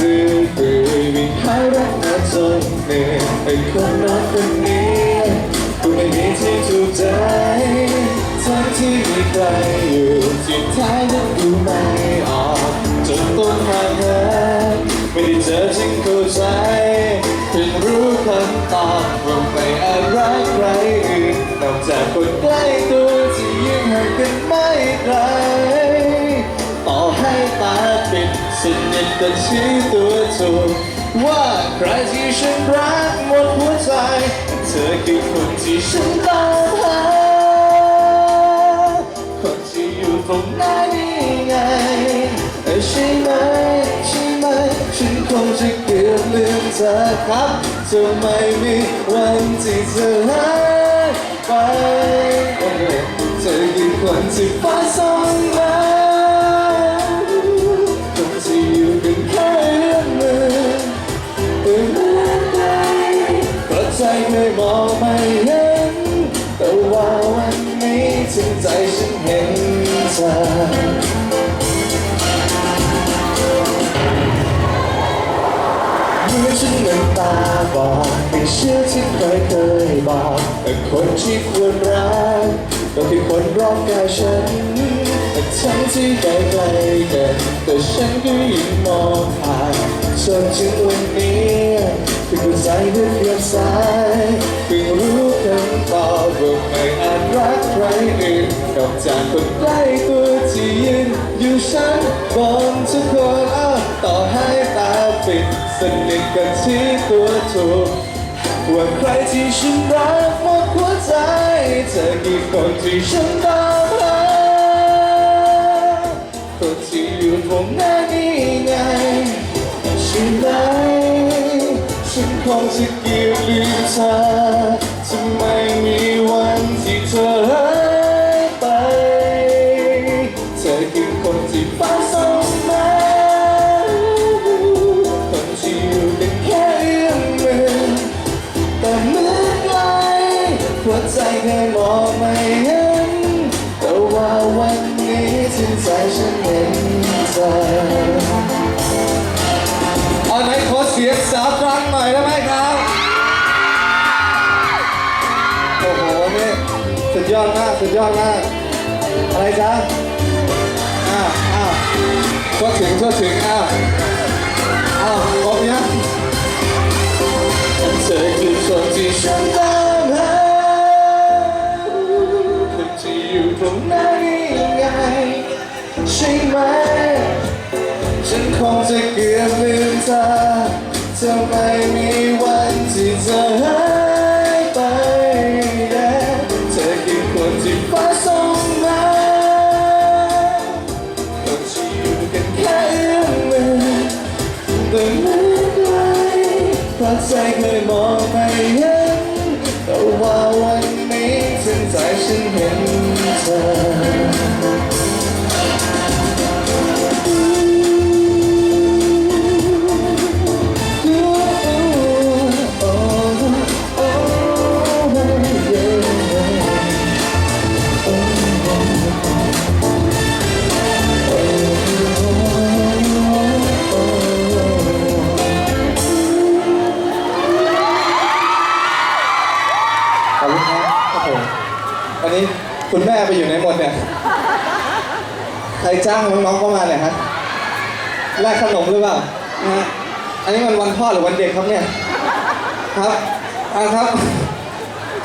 ดื้อๆมีหายวับมาจนเหนื่อยเป็นคนนั้นคนนี้กูไม่มีที่ถูกใจทั้งที่มีใครอยู่ที่ท้ายนั้นกูไม่ออกจนต้องห่างเหินไม่ได้เจอจึงเข้าใจเพิ่งรู้คำตอบว่าไม่อาจรักใครอื่นนอกจากคนใกล้ตัวที่ยังห่างกันไม่ไกล นิทก็ชี้ตัวถูกว่าใครที่ฉันรักหมดหัวใจ เธอคือคนที่ฉันตามหาคนที่อยู่ตรงหน้านี่ไงใช่ไหมใช่ไหมฉันคงจะเกือบลืมเธอครับจะไม่มีวันที่เธอหายไปเอ้ยเธอคือคนที่ฟ้าส่งมา บอกไม่เชื่อที่ใครเคยบอกแต่คนที่ควรรักก็คือคนรอบกายฉันแต่ทั้งที่ไกลไกลกันแต่ฉันก็ยังมองผ่านจนถึงวันนี้ ถูกว่าใครที่ฉันรักหมดหัวใจ เธอกี่คนที่ฉันตามหาคนที่อยู่ตรงหน้านี่ไงใช่ไหมฉันคงจะเกลียวลืมเธอจะไม่มีวันที่เธอ สียงสาวครั้งหน่อยได้ไหมครับ โอ้โหนี่สุดยอดมากสุดยอดมาก อะไรจ๊ะอ้าวอ้าวทั่วถึงทั่วถึงอ้าวอ้าวครบยัง ดเนี่ย ใครจ้างน้องๆเข้ามาเนี่ยฮะแลกขนมหรือเปล่านะฮะอันนี้มันวันพ่อหรือวันเด็กครับเนี่ย ครับอ่าครับ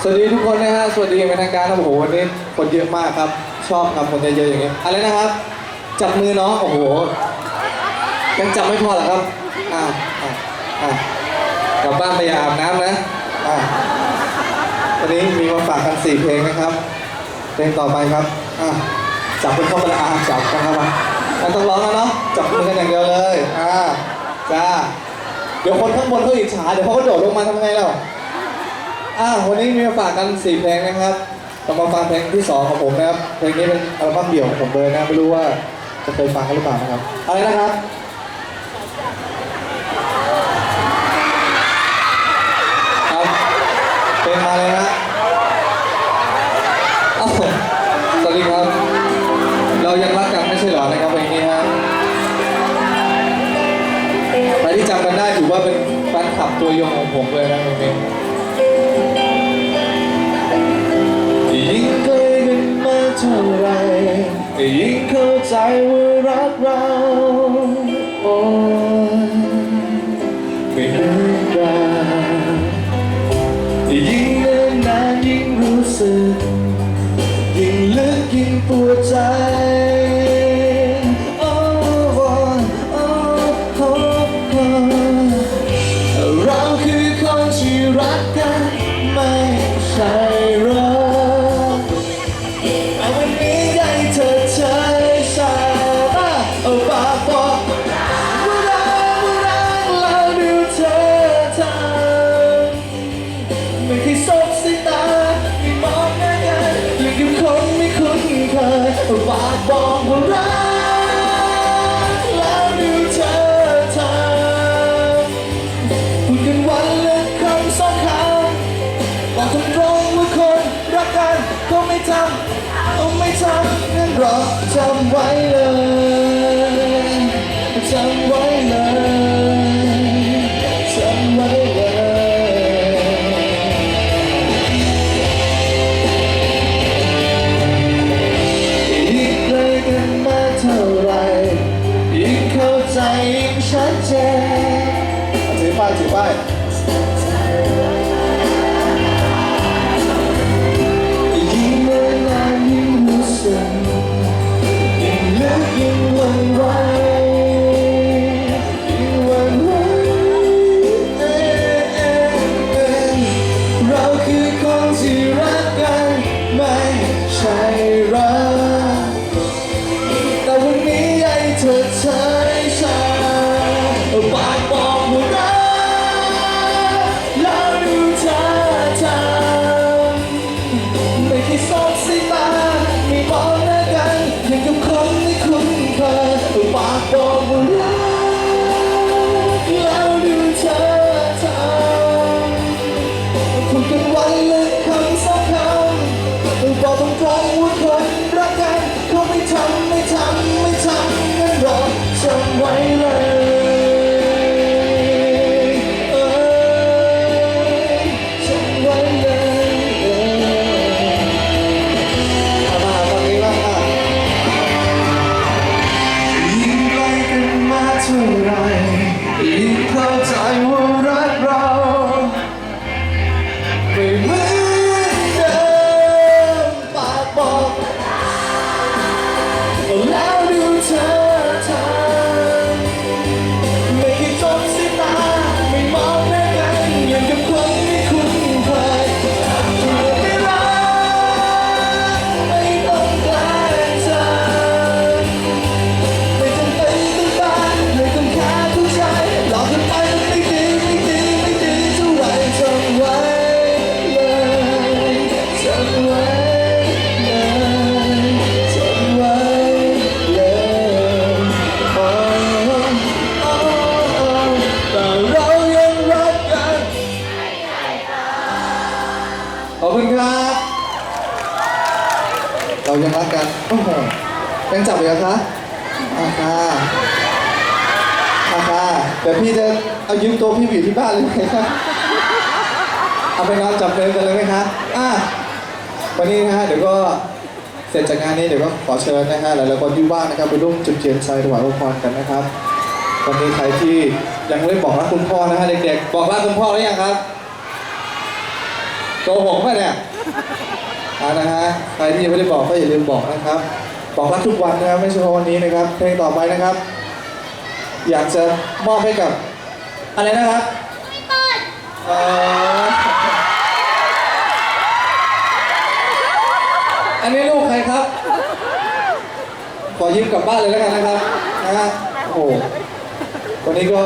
สวัสดีทุกคนนะฮะ สวัสดีอย่างเป็นทางการครับโอ้โหวันนี้คนเยอะมากครับ ชอบครับคนเยอะๆอย่างเงี้ย อะไรนะครับ จับมือน้อง โอ้โห ยังจับไม่พอเหรอครับ อ่าอ่าอ่ากลับบ้านไปอย่าอาบน้ำนะ อ่าวันนี้มีมาฝากกันสี่เพลงนะครับ เพลงต่อไปครับ อะจับเป็นเข้าไปละอาจับกันเข้ามาไม่ต้องร้องแล้วเนาะจับมือกันอย่างเดียวเลยอ่าจ้าเดี๋ยวคนข้างบนเขาอิจฉาเดี๋ยวเขาก็โดดลงมาทำไงเราอ่าวันนี้มีมาฝากกันสี่เพลงนะครับเรามาฟังเพลงที่สองของผมนะครับเพลงนี้เป็นอัลบั้มเดี่ยวของผมเลยนะไม่รู้ว่าจะเคยฟังกันหรือเปล่านะครับอะไรนะครับครับเพลงมาเลยนะ กันได้ถือว่าเป็นแฟนคลับตัวยงของผมเลยนะตรงนี้ยิ่งใกล้กันมาเท่าไรยิ่งเข้าใจว่ารักเรา ฝากบอกว่ารักแล้วดูเธอทำพูดกันวันละคำสองคำบอกตรงๆว่าคนรักกันก็ไม่ทำเอาไม่ทำงั้นรอจำไว้เลย ยิ่งชัดเจนำไม่เท่าไรยิ่งเข้าใจว่า อ้โหยังจับอยู่เหรอคะอาค่ะอาค่ะเดี๋ยวพี่จะเอายืมตัวพี่ไปอยู่ที่บ้านเลยไหมคะเอาไปนอนจับเพลินกันเลยไหมคะอะวันนี้นะฮะเดี๋ยวก็เสร็จจากงานนี้เดี๋ยวก็ขอเชิญนะฮะหลายๆคนที่ว่างนะครับไปร่วมจุดเทียนชัยถวายพระพรกันนะครับวันนี้ใครที่ยังไม่ได้บอกรักคุณพ่อนะฮะเด็กๆบอกรักคุณพ่อหรือยังครับโกหกป่ะเนี่ย อ่านะฮะใครที่ยังไม่ได้บอกก็อย่าลืมบอกนะครับ บอกรักทุกวันนะครับไม่ใช่เฉพาะวันนี้นะครับเพลงต่อไปนะครับ อยากจะมอบให้กับอะไรนะครับเอ่ออันนี้ลูกใครครับ ขอยืมกลับบ้านเลยแล้วกันนะครับนะฮะโอ้โหวันนี้ก็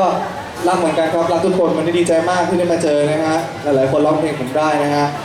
รักเหมือนกันครับรักทุกคนวันนี้ดีใจมากที่ได้มาเจอนะฮะหลายๆคนร้องเพลงผมได้นะฮะ